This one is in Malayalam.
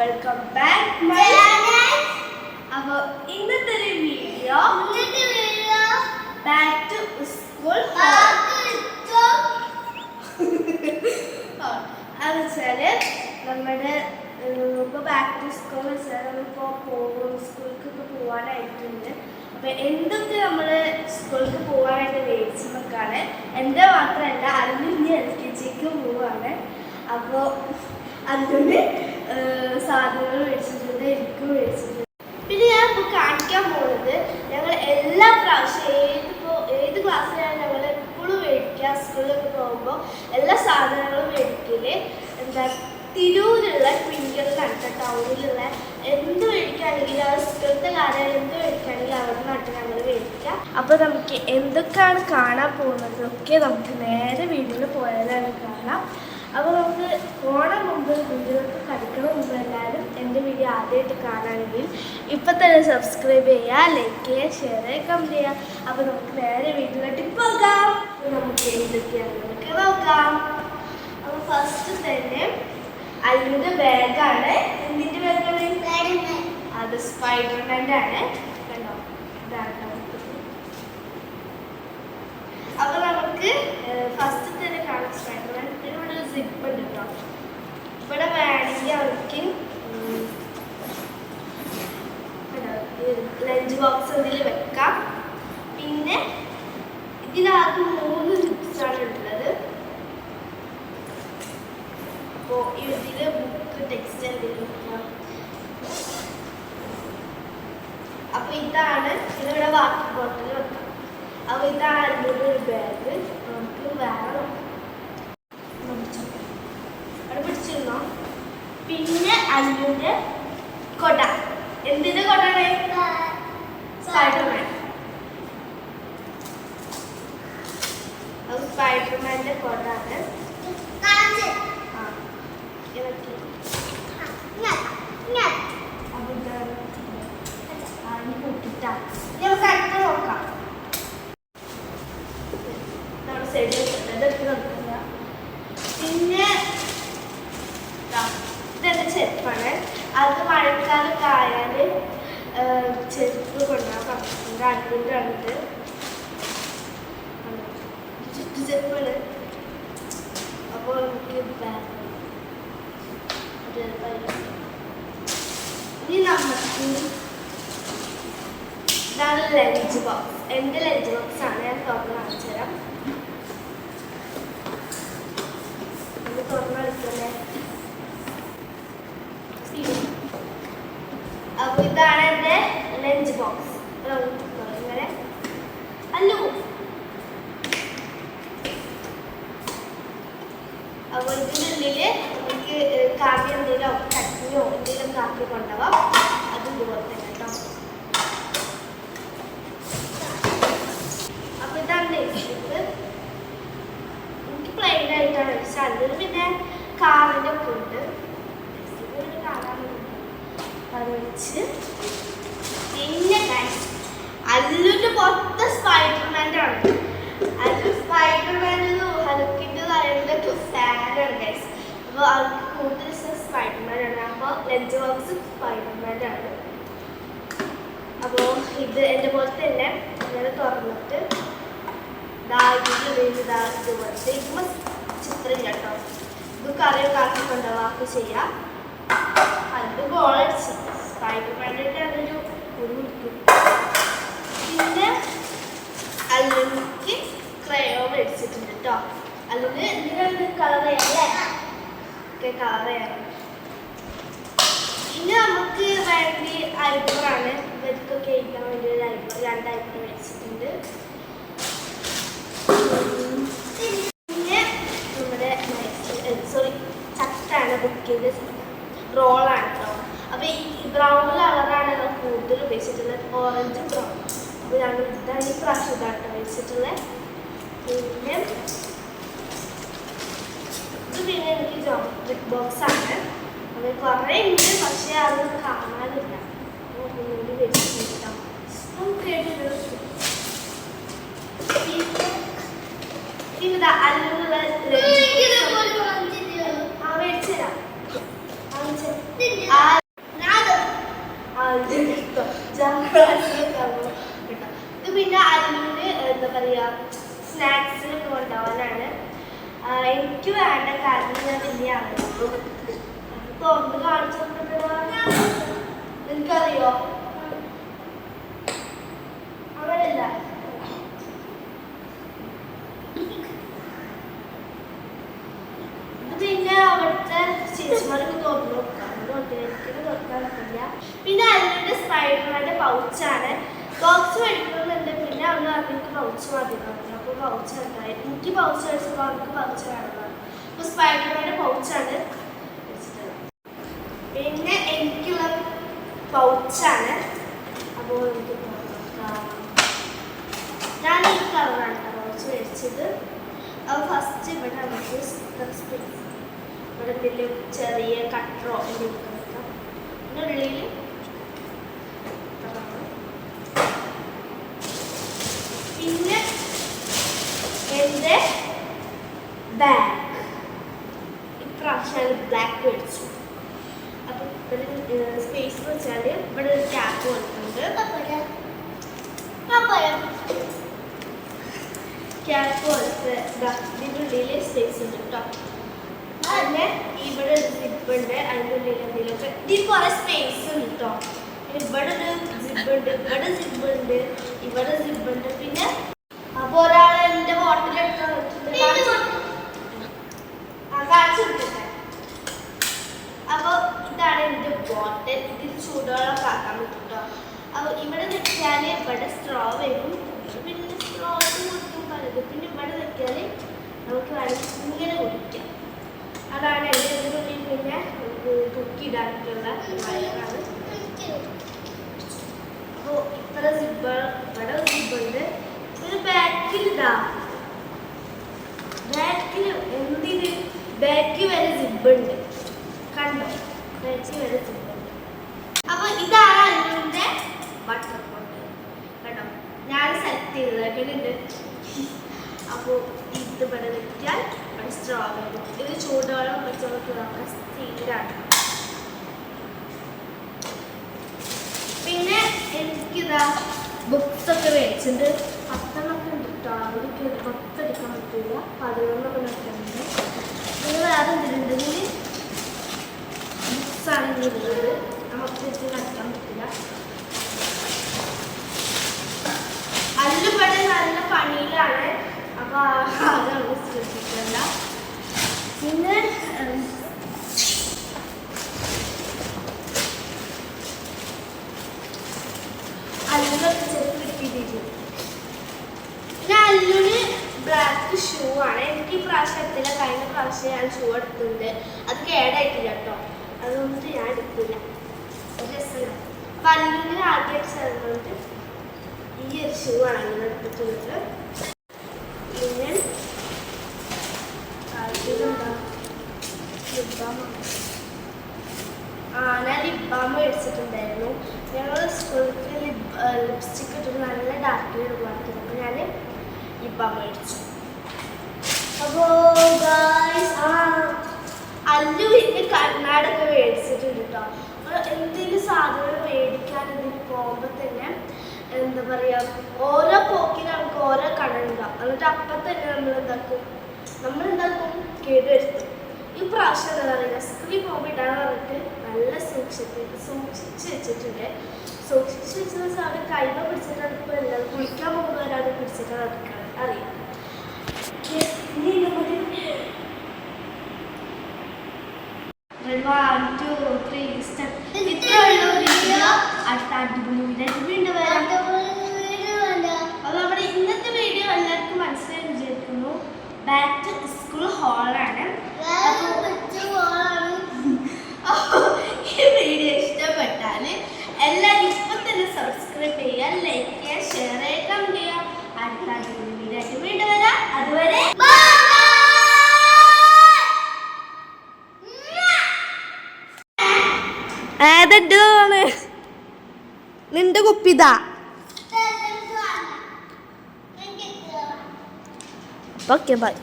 വെൽക്കം ബാക്ക് അപ്പോൾ ഇന്നത്തെ ഒരു വീഡിയോ ബാക്ക് ടു സ്കൂൾ അത് വെച്ചാൽ നമ്മുടെ ഇപ്പോൾ ബാക്ക് ടു സ്കൂൾ വെച്ചാൽ നമ്മളിപ്പോൾ പോകും സ്കൂളിലേക്ക് പോകാനായിട്ടുണ്ട് അപ്പം എന്തൊക്കെ നമ്മൾ സ്കൂൾക്ക് പോകാനായിട്ട് മേടിച്ചു നോക്കാണ് എന്റെ മാത്രമല്ല അതിന് ഇനി എൽ കെ ജിക്ക് പോവാണ്. അപ്പോൾ അതിന് സാധനങ്ങൾ മേടിച്ചിട്ടുണ്ട് എനിക്ക് മേടിച്ചിട്ടുണ്ട്. പിന്നെ ഞാൻ ഇപ്പോൾ കാണിക്കാൻ പോകുന്നത് ഞങ്ങൾ എല്ലാ പ്രാവശ്യം ഏതിപ്പോൾ ഏത് ക്ലാസ്സിലാണ് ഞങ്ങൾ എപ്പോഴും മേടിക്കുക സ്കൂളിലൊക്കെ പോകുമ്പോൾ എല്ലാ സാധനങ്ങളും മേടിക്കൽ. എന്താ തിരൂരുള്ള കേട്ടോ ടൗണിലുള്ള എന്ത് മേടിക്കുകയാണെങ്കിലും ആ സ്കൂളത്തെ കാര്യം എന്ത് മേടിക്കുകയാണെങ്കിലും അവിടെ നിന്നാട്ട് ഞങ്ങൾ മേടിക്കുക. അപ്പോൾ നമുക്ക് എന്തൊക്കെയാണ് കാണാൻ പോകുന്നത്? ഒക്കെ നമുക്ക് നേരെ വീട്ടിൽ പോയാലാണ് കാണാം. അപ്പോൾ നമുക്ക് ഓണം മുമ്പ് കുഞ്ഞുങ്ങൾക്ക് കളിക്കണ മുമ്പ് എല്ലാവരും എന്റെ വീഡിയോ ആദ്യമായിട്ട് കാണുകയാണെങ്കിൽ ഇപ്പം തന്നെ സബ്സ്ക്രൈബ് ചെയ്യുക ലൈക്ക് ചെയ്യുക ഷെയർ ചെയ്യുക കമന്റ് ചെയ്യുക അപ്പോൾ നമുക്ക് നേരെ വീട്ടിലോട്ട് പോകാം നമുക്ക് എന്തൊക്കെയാണ് നമുക്ക് നോക്കാം. അപ്പോൾ ഫസ്റ്റ് തന്നെ അതിന്റെ ബാഗാണ് എന്തിന്റെ ബാഗാണ് അത് സ്പൈഡർമാന്റെ ആണ് കണ്ടോ? ഇതാണ് അപ്പോൾ അപ്പൊ നമുക്ക് ഫസ്റ്റ് തന്നെ കാണാം സ്പൈഡർമാൻ പിന്നെ ഇവിടെ ഒരു സിപ്പ് ഉണ്ട് കേട്ടോ ഇവിടെ വേണമെങ്കിൽ അവർക്ക് ലഞ്ച് ബോക്സ് ഇതിൽ വെക്കാം. പിന്നെ ഇതിനകത്ത് മൂന്ന് സിപ്സാണ് ഉള്ളത്. അപ്പോൾ ഇതിൽ ബുക്ക് ടെക്സ്റ്റ് വെക്കാം അപ്പോൾ ഇതാണ് ഇതിവിടെ വാട്ടർ ബോട്ടിൽ അപ്പോൾ ഇതാണ് ഒരു ബാഗ് നമുക്ക് വേറെ. അവിടെ പിടിച്ചിരുന്നോ? പിന്നെ അല്ലുവിന്റെ കൊട. എന്തിന്റെ കൊടാണ്? സ്പൈഡർമാന്റെ കൊടാണ്. അപ്പോൾ ഇതാണ്. പൊട്ടിട്ടാ. നമുക്ക് നോക്കാം. അത് മഴക്കാലത്തായാൽ ചെരുപ്പ് കൊണ്ടാ പറഞ്ഞിട്ടുണ്ട്. അടിന്റെ ഉണ്ട് ചുറ്റു ചെരുപ്പാണ് അപ്പോൾ എനിക്ക് ഇനി നമുക്ക് ഇതാണ് ലഞ്ച് ബോക്സ്. എന്റെ ലഞ്ച് ബോക്സ് ആണ്. ഞാൻ തുറന്ന് കാണിച്ചു തരാം ഇത് തുറന്നെടുക്കല്ലേ അപ്പൊ ഇതാണ് എന്റെ ലഞ്ച് ബോക്സ് ഇങ്ങനെ. അല്ലു. അപ്പോൾ ഇതിനുള്ളിൽ നമുക്ക് കാപ്പി എന്തെങ്കിലും ചട്നിയോ എന്തെങ്കിലും കാപ്പി കൊണ്ടുപോകാം അത് ഇതുപോലെ തന്നെ കേട്ടോ. അപ്പൊ ഇതാണ് നെക്സ്റ്റ് എനിക്ക് പ്ലെയിൻ ആയിട്ടാണ് ഇഷ്ടം. അതിൽ പിന്നെ കാറിന്റെ ഒക്കെ വെച്ച് പിന്നെ അല്ലുന്റെ മൊത്തം സ്പൈഡർമാന്റെ ആണ് അല്ലു സ്പൈഡർമാനും ഹലുക്കിന്റെ ടു ഫാനാണ് ഗൈസ് അപ്പോൾ അവർക്ക് കൂടുതൽ ഇഷ്ടം സ്പൈഡർമാനാണ് അപ്പോൾ ലഞ്ച് ബോക്സ് സ്പൈഡർമാന്റെ ആണ് അപ്പോൾ ഇത് എന്റെ പോലെ തന്നെ ഇങ്ങനെ തുറന്നിട്ട് ചിത്രം കേട്ടോ. ഇത് കറിയൊക്കെ ആക്കി കൊണ്ടുപോകാക്ക് ചെയ്യാം. അതിന്റെ ഗോളടിച്ച് സ്പൈഡർമാന്റെ അതൊരു ഒരു കിട്ടും പിന്നെ അല്ലെങ്കിൽ ക്രയോ മേടിച്ചിട്ടുണ്ട് കേട്ടോ അല്ലെങ്കിൽ എന്തിനാണ് കളർ ചെയ്യാല്ലേ ഒക്കെ കളർ ചെയ്യാം ഇനി നമുക്ക് വേണ്ടി ഐബ്രോയാണ് ഇവർക്കൊക്കെ എഴുതാൻ വേണ്ടി ഒരു ഐബ്രോ രണ്ട് ഐബ്രോ മേടിച്ചിട്ടുണ്ട് ഉം. പിന്നെ നമ്മുടെ സോറി ചട്ടാണ് ബുക്കിന്റെ റോളാണ് കേട്ടോ അപ്പോൾ ഈ ബ്രൗൺ കളറാണ് ഞങ്ങൾ കൂടുതൽ ഉപയോഗിച്ചിട്ടുള്ളത് ഓറഞ്ച് ബ്രൗൺ അപ്പോൾ ഞങ്ങൾ ഇതാണ് ഈ പ്രാവശ്യം ഇതാണ് ഉപയോഗിച്ചിട്ടുള്ളത് പിന്നെ ഇത് പിന്നെ എനിക്ക് ജോമെട്രിക് ബോക്സ് ആണ് അത് കുറേ ഉണ്ട് പക്ഷേ അത് കാണാനില്ല അപ്പോൾ ഒന്നുകൂടി വെച്ചിട്ടുണ്ടാവും കേട്ടിട്ട് പിന്നെ ദാ അല്ലുള്ള ആ മേടിച്ചുതരാം വാങ്ങിച്ചു ആ എനിക്ക് വേണ്ട കാരണം ഞാൻ വലിയ ആളുള്ളൂ തുറന്ന് കാണിച്ചു എനിക്കറിയോ അവരല്ല പിന്നെ അവിടുത്തെ ചേച്ചിമാർക്ക് തുറന്നു പിന്നെ അതിന്റെ സ്പൈഡർമാന്റെ പൗച്ചാണ്. ബോക്സ് മേടിക്കണമെന്നുണ്ട്. പിന്നെ അവർക്ക് പൗച്ച് മതി. പറഞ്ഞു. അപ്പോൾ പൗച്ച് ഉണ്ടായി. എനിക്ക് പൗച്ച് മേടിച്ചപ്പോൾ അവർക്ക് പൗച്ച് സ്പൈഡർമാന്റെ പൗച്ചാണ് പിന്നെ പൗച്ചാണ്. അപ്പോൾ എനിക്ക് നോക്കാം ഞാൻ ഈ കളറാണ് പൗച്ച് മേടിച്ചത്. അപ്പോൾ ഫസ്റ്റ് ഇവിടെ നമുക്ക് ഇവിടെ എന്തെങ്കിലും ചെറിയ കട്ടറോ എന്തെങ്കിലും വെക്കാം. പിന്നെ ഉള്ളിൽ പിന്നെ എന്റെ ബാഗ് ഇപ്രാവശ്യം ബ്ലാക്ക് മേടിച്ചു. അപ്പം സ്പേസ് ഇവിടെ ഒരു ടാപ്പ് കൊടുക്കുന്നുണ്ട് ക്യാപ്പ് കൊടുത്ത് ഇതിന്റെ ഉള്ളിൽ സ്പേസ് ഉണ്ട് കേട്ടോ പിന്നെ ഇവിടെ ഒരു സിപ്പ് ഉണ്ട്. അതിന്റെ ഉള്ളിൽ എന്തെങ്കിലുമൊക്കെ. സ്പേസ് ഉണ്ട് കേട്ടോ ഇവിടെ ഒരു സിപ്പ് ഉണ്ട്. ഇവിടെ സിപ്പ് ഉണ്ട്. ഇവിടെ സിപ്പ് ഉണ്ട്. പിന്നെ അപ്പോൾ ഒരാൾ എന്റെ ബോട്ടിൽ എടുക്കാൻ കാണിച്ചു കൊടുക്കട്ടെ അപ്പോൾ ഇതാണ് എന്റെ ബോട്ടിൽ ഇതിൽ ചൂടുവെള്ളം ആക്കാൻ പറ്റും കേട്ടോ അപ്പോൾ ഇവിടെ വെച്ചാൽ ഇവിടെ സ്ട്രോ വരും. പിന്നെ സ്ട്രോ കൊടുക്കും പലത്. പിന്നെ ഇവിടെ വെച്ചാൽ നമുക്ക് വേണമെങ്കിൽ ഇങ്ങനെ കുടിക്കാം. അതാണ് എന്റെ ഉള്ളിൽ പിന്നെ നമുക്ക് കുക്കിടാനുള്ള വയറാണ്. അപ്പോൾ ഇത്ര സിബ് ഇവിടെ സിബുണ്ട് ഒരു ബാക്കിൽ ബാക്കിൽ എന്തിന്? ബാക്കിൽ വരെ സിബുണ്ട് കണ്ടോ? ബാക്കിൽ വരെ സിബുണ്ട് അപ്പോൾ ഇതാണ് അതിന്റെ ബട്ടർ ഞാൻ സെലക്ട് ചെയ്തതായിട്ടുണ്ട്. അപ്പോൾ ഇത് ഇവിടെ സ്ട്രോ വരും. ഇത് ചൂടുവെള്ളം വെച്ച് നമുക്ക് സ്റ്റീലാണ് പിന്നെ എനിക്കിതാ ബുക്സ് ഒക്കെ മേടിച്ചിട്ടുണ്ട്. പത്തെണ്ണൊക്കെ ഉണ്ട് കേട്ടോ ഒരു പത്തെടുക്കാൻ പറ്റില്ല പതിനൊന്നൊക്കെ നിൽക്കുന്നുണ്ട് നിങ്ങൾ വേറെ എന്തിനുണ്ട് ബുക്സാണ് ഇതിലുള്ളത് നമുക്ക് ഇത് കളിക്കാൻ പറ്റില്ല. നല്ല പണിയിലാണ്. അപ്പോൾ അത് നമ്മൾ ശ്രദ്ധിക്കണ്ട. പിന്നെ കിട്ടിയിട്ടില്ല? പിന്നെ അല്ലുന് ബ്ലാക്ക് ഷൂ ആണ്. എനിക്ക് ഈ പ്രാവശ്യം എത്തില്ല. കഴിഞ്ഞ പ്രാവശ്യം ഞാൻ ഷൂ എടുത്തിട്ടുണ്ട്. അത് കേടായിട്ടില്ല കേട്ടോ. അതുകൊണ്ട് ഞാൻ എടുക്കില്ല രസമാണ്. അപ്പം അല്ലുന് ആദ്യമായിട്ട് ചേർന്നുകൊണ്ട് ഈ ഒരു ഷൂ ആണ് അങ്ങനെ എടുത്തിട്ടുള്ളത്. പിന്നെ ആ ഞാൻ ലിപ് മേടിച്ചിട്ടുണ്ടായിരുന്നു. ഞങ്ങൾ ലിപ്സ്റ്റിക് ഇട്ടിട്ട് നല്ല ഡാർക്ക് ഇടുവായിരുന്നു അപ്പോൾ ഞാൻ ലിപ് മേടിച്ചു. അപ്പോൾ ആ അല്ലു പിന്നെ കണ്ണാടൊക്കെ മേടിച്ചിട്ടുണ്ട് കേട്ടോ അപ്പോൾ എന്തെങ്കിലും സാധനം മേടിക്കാൻ ഇതിൽ പോകുമ്പോൾ തന്നെ എന്താ പറയുക ഓരോ പോക്കിന് നമുക്ക് ഓരോ കട ഉണ്ടാവും. എന്നിട്ട് അപ്പം തന്നെ നമ്മൾ എന്താക്കും? നമ്മൾ എന്താക്കും? കേടുവരുത്തും ഈ പ്രാവശ്യം എന്താ പറയുക സ്ക്രീൻ പോകുമ്പോൾ ഇടാന്ന് പറഞ്ഞിട്ട് നല്ല സൂക്ഷിച്ചിട്ട് സൂക്ഷിച്ച് വെച്ചിട്ടുണ്ട്. സൂക്ഷിച്ച് വെച്ചെന്ന് വെച്ചാൽ അവിടെ കൈമ പിടിച്ചിട്ടാണ് ഇപ്പോൾ എല്ലാം കുളിക്കാൻ പോകുന്നവരാണ് പിടിച്ചിട്ടാണ് എടുക്കാൻ അറിയാം? ഇത്രയുള്ള വീഡിയോ അടുത്ത അടിപൊളി നിന്റെ കുപ്പിതാ ഓക്കെ ബൈ